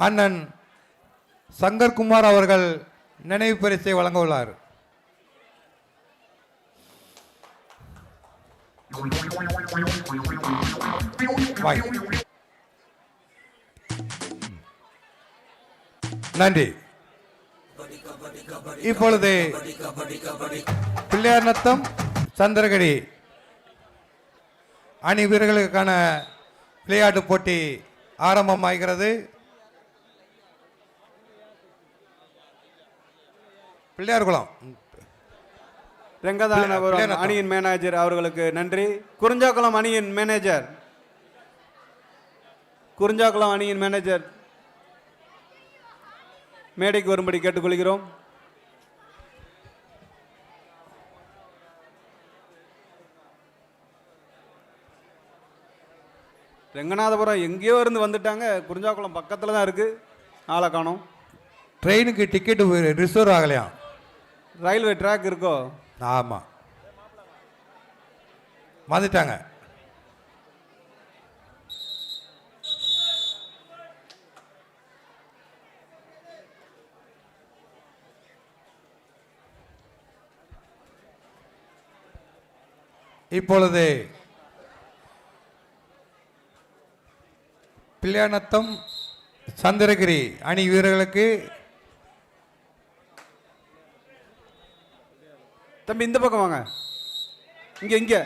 அண்ணன் சங்கர்குமார் அவர்கள் நினைவு பரிசை வழங்க உள்ளார். நன்றி. இப்பொழுது பிள்ளையார் நத்தம் சந்திரகடி அணி வீரர்களுக்கான விளையாட்டு போட்டி ஆரம்பமாகிறது. பிள்ளையார்குளம் ரெங்கதானபுரம் பிள்ளையார் அணியின் மேனேஜர் அவர்களுக்கு நன்றி. குறிஞ்சாக்குளம் அணியின் மேனேஜர் குறிஞ்சாக்குளம் அணியின் மேனேஜர் மேடைக்கு வரும்படி கேட்டுக்கொள்கிறோம். ரெங்கநாதபுரம் எங்கேயோ இருந்து வந்துட்டாங்க. குறிஞ்சாக்குளம் பக்கத்தில் தான் இருக்குது ஆளை காணோம். ட்ரெயினுக்கு டிக்கெட்டு ரிசர்வ் ஆகலையாம் ரயில்வே ட்ராக் இருக்கோ? ஆமாம் வந்துட்டாங்க. இப்பொழுது பிள்ளையானத்தம் சந்திரகிரி அணி வீரர்களுக்கு. தம்பி இந்த பக்கம் வாங்க. இங்கே இங்கே.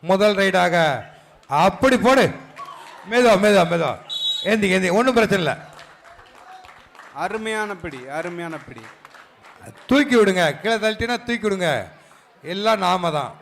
முதல் ரைடாக. அப்படி போடு. மெதுவா மெதுவா மெதுவா. ஏந்தி ஏந்தி. ஒன்றும் பிரச்சனை இல்லை. அருமையான பிடி அருமையான பிடி. தூக்கி விடுங்க. கீழே தள்ளிட்டீங்கன்னா தூக்கி விடுங்க. எல்லாம் நாம தான்.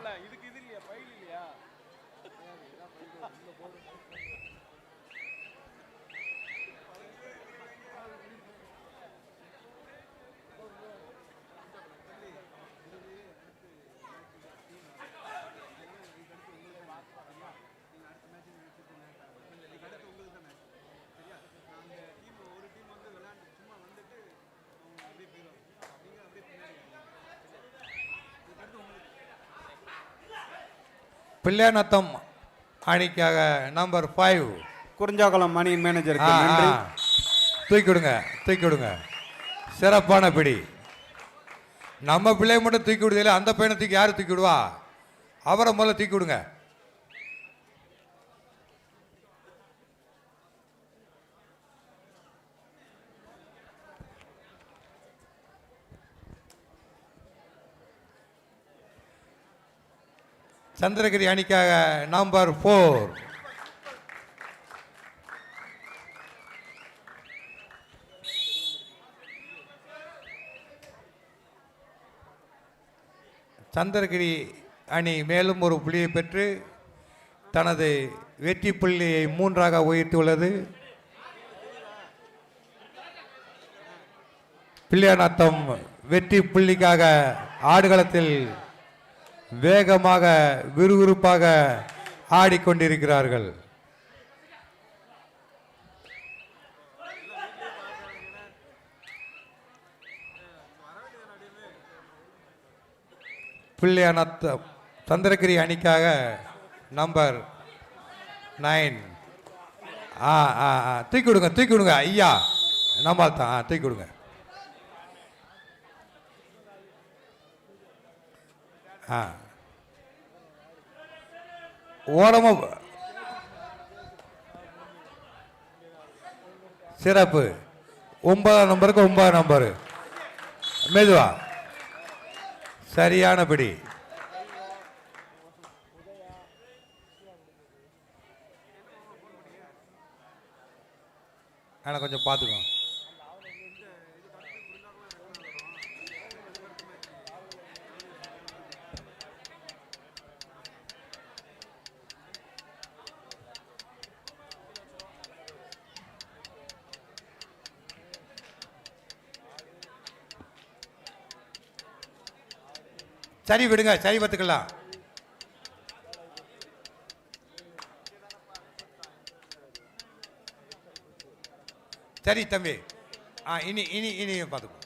பிள்ளையானத்தம் அணிக்காக நம்பர் ஃபைவ் குறிஞ்சாக்குளம் மேனேஜருக்கு நன்றி. தூக்கி விடுங்க தூக்கி விடுங்க சிறப்பான பிடி. நம்ம பிள்ளைய மட்டும் தூக்கி விடுதில்ல அந்த பையனை தூக்கி யார் தூக்கி விடுவா? அவரை முதல்ல தூக்கி விடுங்க சந்திரகிரி அணிக்காக நம்பர் ஃபோர் சந்திரகிரி அணி மேலும் ஒரு புள்ளியை பெற்று தனது வெற்றி புள்ளியை மூன்றாக உயர்த்தியுள்ளது. பிள்ளையானத்தம் வெற்றி புள்ளிக்காக ஆடுகளத்தில் வேகமாக விறுவிறுப்பாக ஆடிக்கொண்டிருக்கிறார்கள். பிள்ளையான சந்திரகிரி அணிக்காக நம்பர் நைன். ஆ ஆ ஆ தூக்கி விடுங்க தூக்கி விடுங்க ஐயா. நம்மால் தான் ஆ தூக்கி விடுங்க ஆ. சிறப்பு. ஒன்பதாம் நம்பருக்கு ஒன்பதாம் நம்பரு. மெதுவா. சரியானபடி ஆனால் கொஞ்சம் பார்த்துக்கோங்க சரி விடுங்க சரி பார்த்துக்கலாம். சரி தம்பி. ஆ இனி இனி இனி பார்த்துக்கோ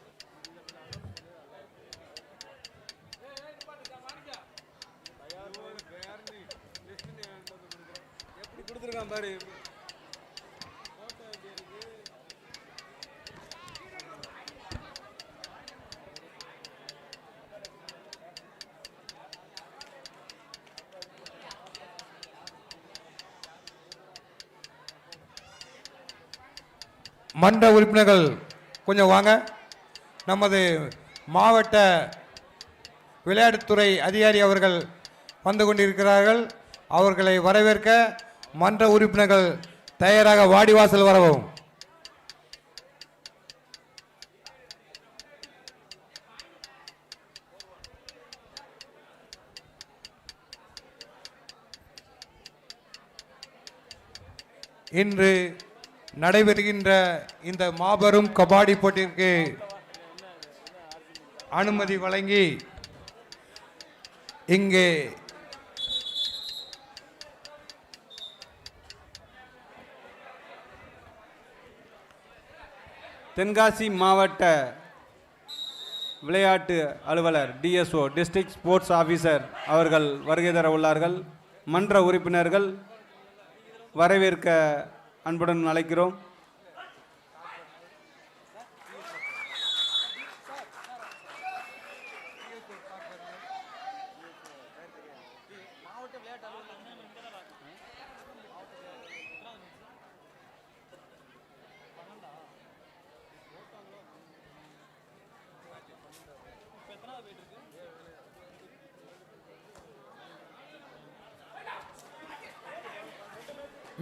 மன்ற உறுப்பினர்கள் கொஞ்சம் வாங்க. நமது மாவட்ட விளையாட்டுத்துறை அதிகாரி அவர்கள் வந்து கொண்டிருக்கிறார்கள். அவர்களை வரவேற்க மன்ற உறுப்பினர்கள் தயாராக வாடிவாசல் வரவும். இன்று நடைபெறுகின்ற இந்த மாபெரும் கபாடி போட்டிக்கு அனுமதி வழங்கி இங்கே தென்காசி மாவட்ட விளையாட்டு அலுவலர் டிஎஸ்ஓ டிஸ்ட்ரிக்ட் ஸ்போர்ட்ஸ் ஆஃபீஸர் அவர்கள் வருகை தர உள்ளார்கள். மன்ற உறுப்பினர்கள் வரவேற்க அன்புடன் அழைக்கிறோம்.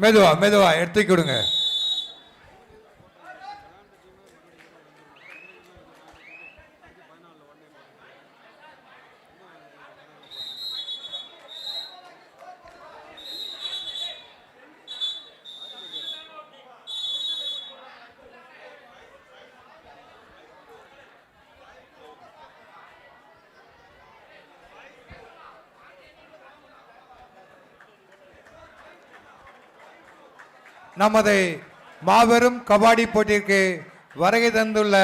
மெதுவா மெதுவா எடுத்து கொடுங்க. நமது மாபெரும் கபாடி போட்டிற்கு வருகை தந்துள்ள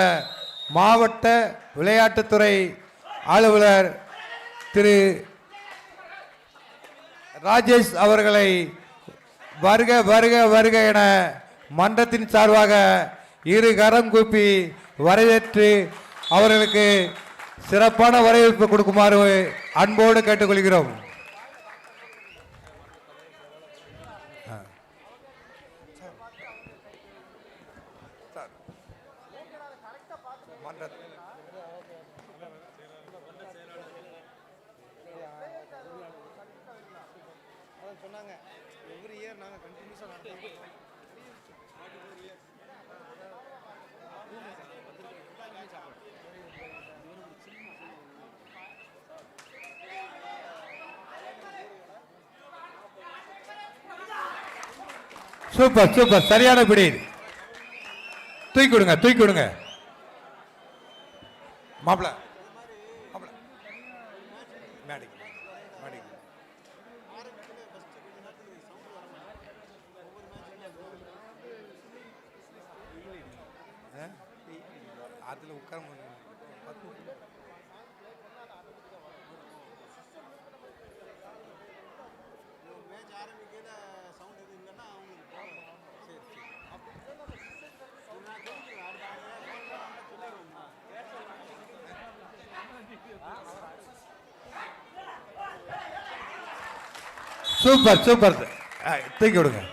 மாவட்ட விளையாட்டுத்துறை அலுவலர் திரு ராஜேஷ் அவர்களை வருக வருக வருக என மன்றத்தின் சார்பாக இரு கரம் கூப்பி வரவேற்று அவர்களுக்கு சிறப்பான வரவேற்பு கொடுக்குமாறு அன்போடு கேட்டுக்கொள்கிறோம். சூப்பர் சூப்பர் சரியான பிடி தூக்கி கொடுங்க தூக்கி கொடுங்க. மாப்பிள சூப்பர் சூப்பர். ஆ, தூக்கி விடுங்க.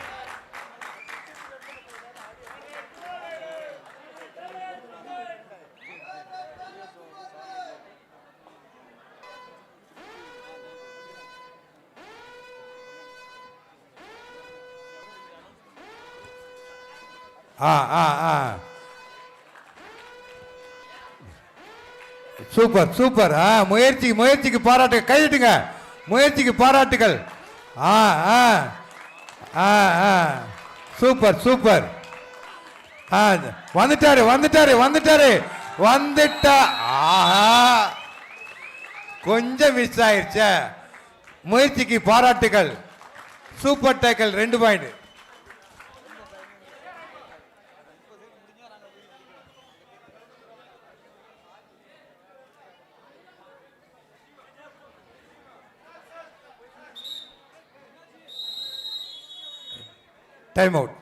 ஆ ஆ ஆ. Super super. ஆ முயற்சி முயற்சிக்கு பாராட்டு கையிட்டுங்க. முயற்சிக்கு பாராட்டுகள். ஆ ஆ. ஆ ஆ. Super super. ஆ வந்துட்டாரு வந்துட்டாரு வந்துட்டாரு. வந்துட்டா ஆஹா. கொஞ்சம் மிஸ் ஆயிடுச்ச முயற்சிக்கு பாராட்டுகள். சூப்பர் டேக்கல் ரெண்டு பாயிண்ட் டைம் அவுட்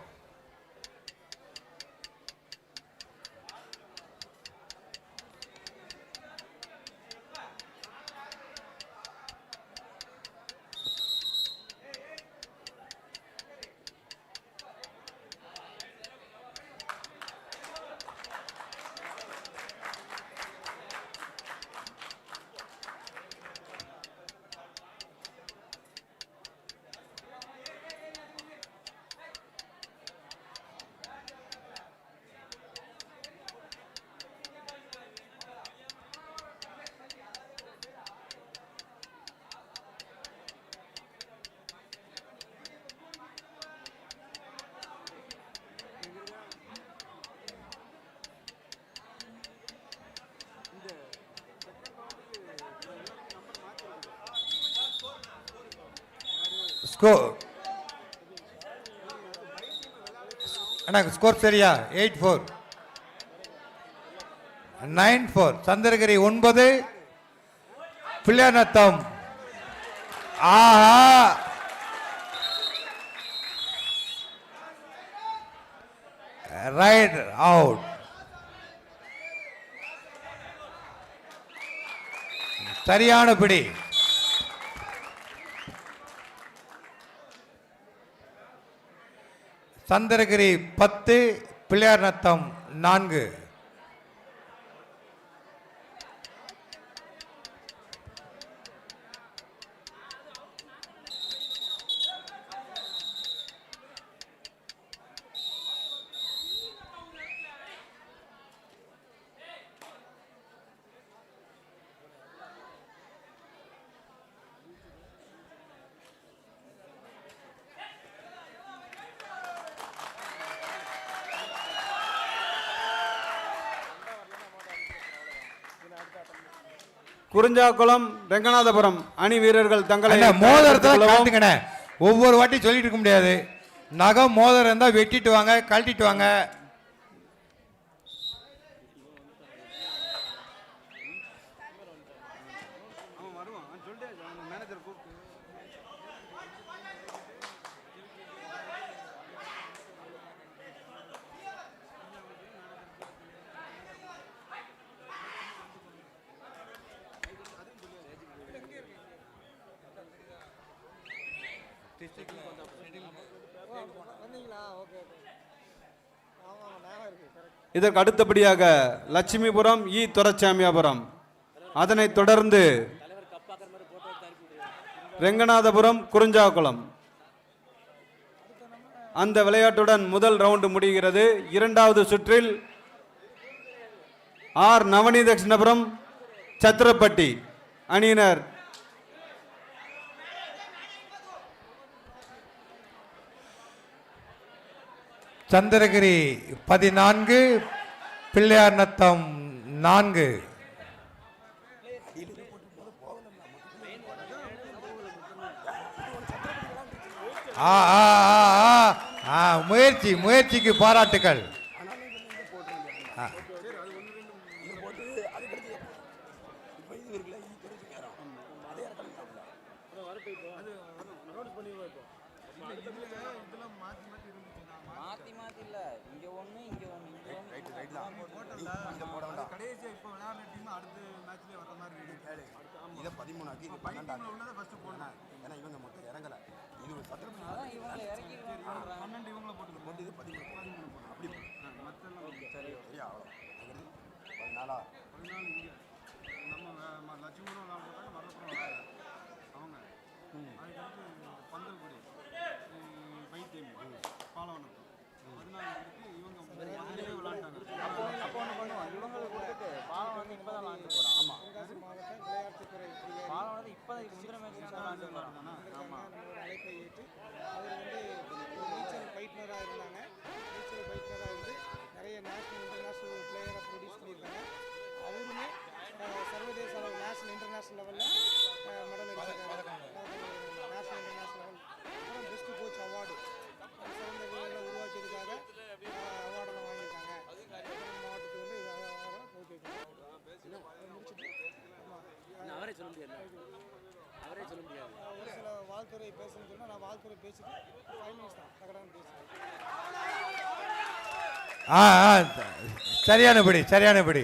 ஸ்கோ அண்ணா ஸ்கோர் சரியா? Eight four nine four Chandragiri ஒன்பது. பிள்ளையாநத்தம் ஆஹா. ரைட் அவுட் சரியான பிடி. சந்திரகிரி பத்து பிள்ளையார் நத்தம் நான்கு. குறிஞ்சாக்குளம் ரெங்கநாதபுரம் அணி வீரர்கள் தங்களை அண்ணா, மோதிரத்தை கொள்ளவும். கழட்டுங்கண்ணே ஒவ்வொரு வாட்டி சொல்லிட்டு இருக்க முடியாது. நகம் மோதிரம் இருந்தா வெட்டிட்டு வாங்க கழட்டிட்டு வாங்க. இதற்கு அடுத்தபடியாக லட்சுமிபுரம் இ. துறச்சாமியாபுரம் அதனைத் தொடர்ந்து ரெங்கநாதபுரம் குறிஞ்சாக்குளம். அந்த விளையாட்டுடன் முதல் ரவுண்டு முடிகிறது. இரண்டாவது சுற்றில் ஆர். நவநீத கிருஷ்ணபுரம் சத்திரப்பட்டி அணியினர் சந்திரகிரி பதினான்கு பிள்ளையார் நத்தம் நான்கு ஆ ஆ ஆ, ஆ ஆ முயற்சி முயற்சிக்கு பாராட்டுகள் மாத்தி மாத்தி இல்ல இங்க ஒண்ணு இங்க ஒண்ணு இங்க ஒண்ணு. இதை பதிமூணாக்கி இது பன்னெண்டாக்கு ஏன்னா இவங்க மொத்தம் இறங்கல. இது ஒரு சத்திரம் அதான் இவங்க இறக்கி பன்னெண்டு இவங்கள போட்டு போட்டு இது பதிமூணு பதிமூணு போட்டு அப்படி சரியா? அவ்வளோ பதினாலா? அப்போ பாலம் வந்து இப்பதான் இதுக்கு முந்தின மேட்ச் சொன்னால் பேசிட்டு ஃபைவ் மினிட்ஸ் தான். தகடான்னு ஆ சரியானபடி சரியானபடி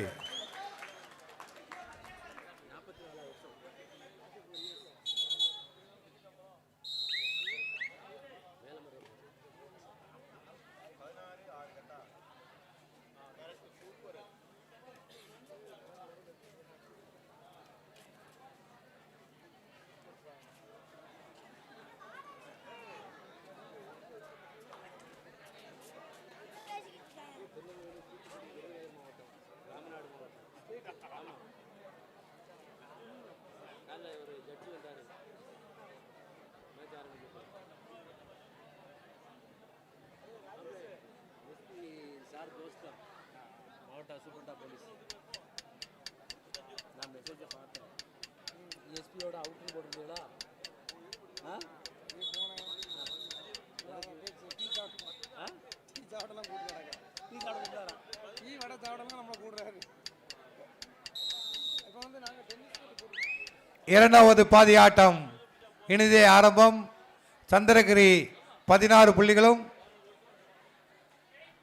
சார் தோஸ்தா மாவட்ட சூப்பர்டா போலீஸ் நான் மெசேஜை பார்த்தேன் எஸ்பியோட அவுட்ரு போட்டிருந்தீங்களா ஆ டீ சாப்பிட்டு டீ சாப்பிடலாம் கூப்பிட்டு டீ சாப்பிட டீ வடை சாப்பிடலாம் நம்மளை கூடுறாரு இப்போ வந்து நாங்கள் டென்னிஸ் இரண்டாவது பாதி ஆட்டம் இனிதே ஆரம்பம். சந்திரகிரி பதினாறு புள்ளிகளும்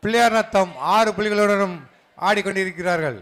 பிள்ளையார் நத்தம் ஆறு புள்ளிகளுடனும் ஆடிக்கொண்டிருக்கிறார்கள்.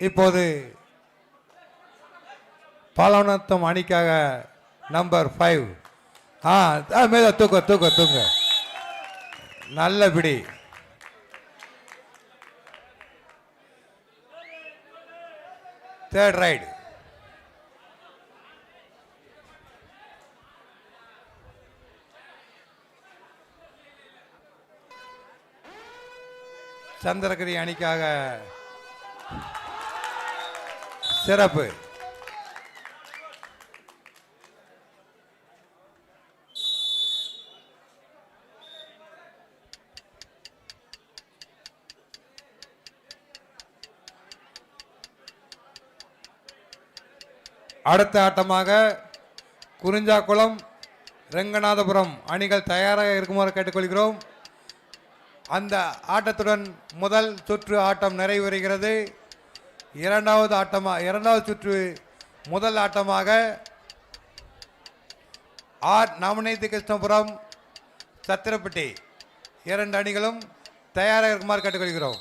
இப்போது பாலவனத்தம் அணிக்காக நம்பர் ஃபைவ் ஆ மேல தூக்க தூக்க தூங்க நல்ல பிடி. தேர்ட் ரைடு சந்திரகிரி அணிக்காக சிறப்பு. அடுத்த ஆட்டமாக குறிஞ்சாக்குளம் ரெங்கநாதபுரம் அணிகள் தயாராக இருக்குமாறு கேட்டுக்கொள்கிறோம். அந்த ஆட்டத்துடன் முதல் சுற்று ஆட்டம் நிறைவேறுகிறது. இரண்டாவது ஆட்டமா இரண்டாவது சுற்று முதல் ஆட்டமாக ஆர் நவநீதி கிருஷ்ணபுரம் சத்திரப்பட்டி. இரண்டு அணிகளும் தயாராக இருக்குமாறு கேட்டுக்கொள்கிறோம்.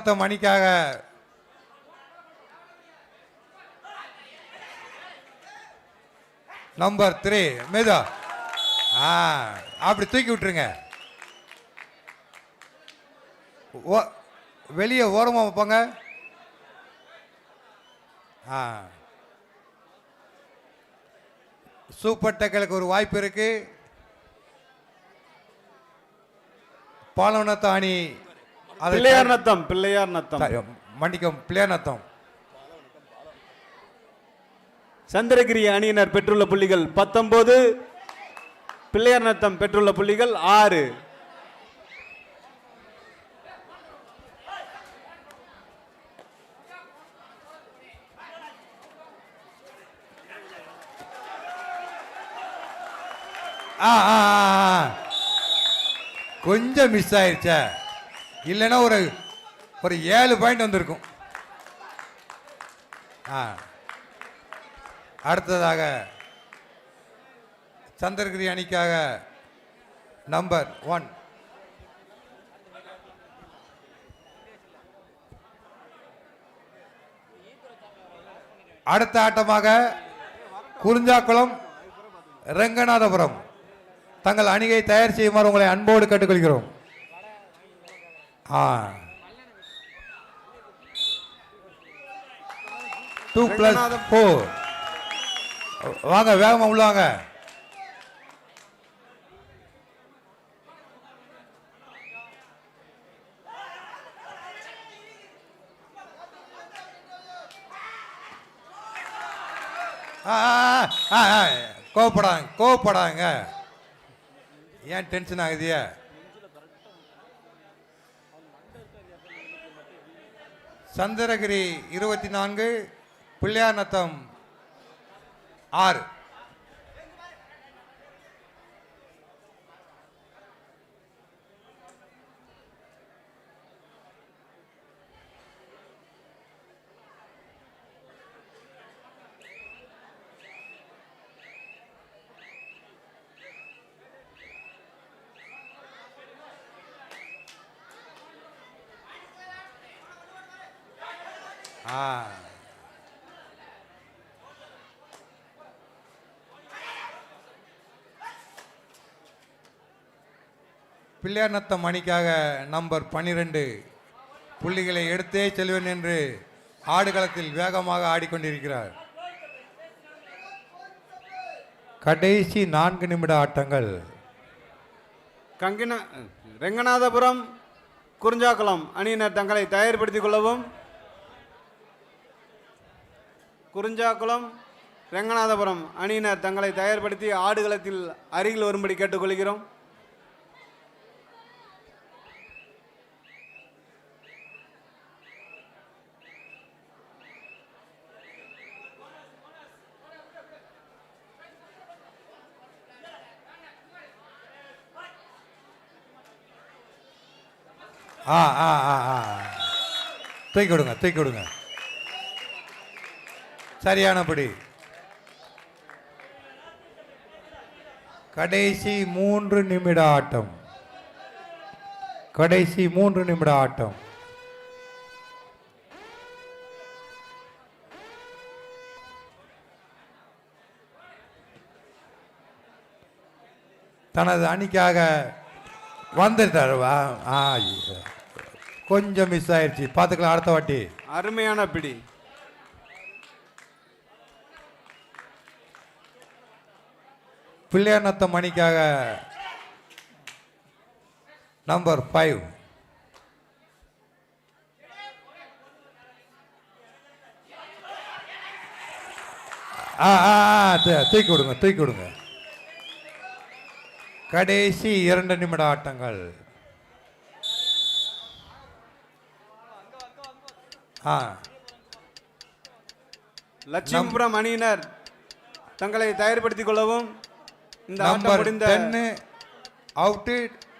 பாலவனத்தம் மணிக்காக. நம்பர் த்ரீ மேதா ஆ அப்படி தூக்கி விட்டுருங்க. வெளியே ஓரமாக வைப்பாங்க. ஆ. சூப்பர் டேக்கலுக்கு ஒரு வாய்ப்பு இருக்கு. பாலவனத்தாணி பிள்ளையார் நத்தம் பிள்ளையார் நத்தம். சரி, மன்னிக்கவும் பிள்ளையார் நத்தம். சந்திரகிரி அணியினர் பெற்றுள்ள புள்ளிகள் பத்தொன்பது பிள்ளையார் நத்தம் பெற்றுள்ள புள்ளிகள் ஆறு. கொஞ்சம் மிஸ் ஆயிருச்சே. இல்லைன்னா ஒரு ஒரு ஏழு பாயிண்ட் வந்திருக்கும். ஆ. அடுத்ததாக சந்திரகிரி அணிக்காக நம்பர் ஒன் அடுத்த ஆட்டமாக குறிஞ்சாக்குளம் ரெங்கநாதபுரம். தங்கள் அணியை தயார் செய்யுமாறு உங்களை அன்போடு கேட்டுக்கொள்கிறோம். டூ பிளஸ் ஃபோர் வாங்க வேகமாக உள்ள வாங்க. கோவப்படாங்க கோவப்படாங்க ஏன் டென்ஷன் ஆகுதியா சந்திரகிரி இருபத்தி நான்கு பிள்ளையார் நத்தம் ஆறு. பிள்ளையார் நத்தம் அணிக்காக நம்பர் பன்னிரெண்டு. புள்ளிகளை எடுத்தே செல்வேன் என்று ஆடுகளத்தில் வேகமாக ஆடிக்கொண்டிருக்கிறார். கடைசி நான்கு நிமிட ஆட்டங்கள். கங்கின ரெங்கநாதபுரம் குறிஞ்சாக்குளம் அணியினர் தங்களை தயார்படுத்திக் கொள்ளவும். குறிஞ்சாக்குளம் ரெங்கநாதபுரம் அணியினர் தங்களை தயார்படுத்தி ஆடுகளத்தில் அருகில் வரும்படி கேட்டுக்கொள்கிறோம். ஆ ஆ ஆ ஆ. தூக்கி விடுங்க தூக்கி விடுங்க சரியானபடி. கடைசி மூன்று நிமிட ஆட்டம். கடைசி மூன்று நிமிட ஆட்டம். தனது அணிக்காக வந்துட்டாரு ஆ கொஞ்சம் மிஸ் ஆயிடுச்சு பார்த்துக்கலாம் அடுத்த வாட்டி. அருமையான பிடி. பிள்ளையார் நத்தம் அணிக்காக நம்பர் ஃபைவ் ஆ ஆ தூக்கி விடுங்க தூக்கி விடுங்க கடைசி இரண்டு நிமிட ஆட்டங்கள். லட்சுமிபுரம் அணியினர் தங்களை தயார்படுத்திக் கொள்ளவும் இந்த number ten out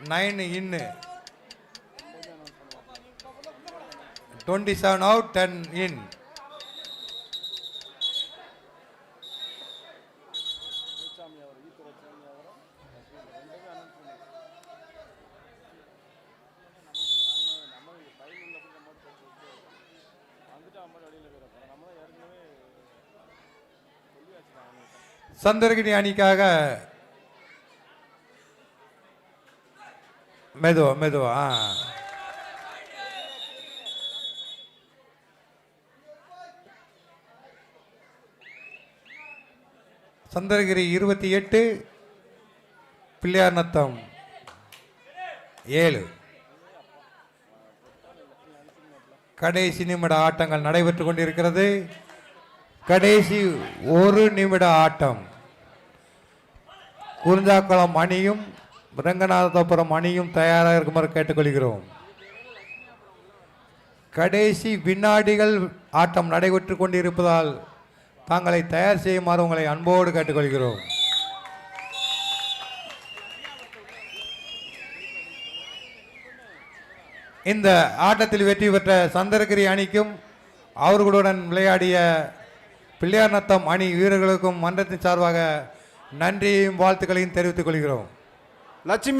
nine in twenty seven out ten in Chandragiri அணிக்காக மெதுவா மெதுவா சந்திரகிரி இருபத்தி எட்டு பிள்ளையார் நத்தம் ஏழு. கடைசி நிமிட ஆட்டங்கள் நடைபெற்று கொண்டிருக்கிறது. கடைசி ஒரு நிமிட ஆட்டம். குறிஞ்சாக்குளம் அணியும் ரங்கநாதபுரம் அணியும் தயாராக இருக்குமாறு கேட்டுக்கொள்கிறோம். கடைசி வினாடிகள் ஆட்டம் நடைபெற்று கொண்டிருப்பதால் தாங்களை தயார் செய்யுமாறு உங்களை அன்போடு கேட்டுக்கொள்கிறோம். இந்த ஆட்டத்தில் வெற்றி பெற்ற சந்திரகிரி அணிக்கும் அவர்களுடன் விளையாடிய பிள்ளையார் நத்தம் அணி வீரர்களுக்கும் மன்றத்தின் சார்பாக நன்றியையும் வாழ்த்துக்களையும் தெரிவித்துக் கொள்கிறோம். லட்சுமி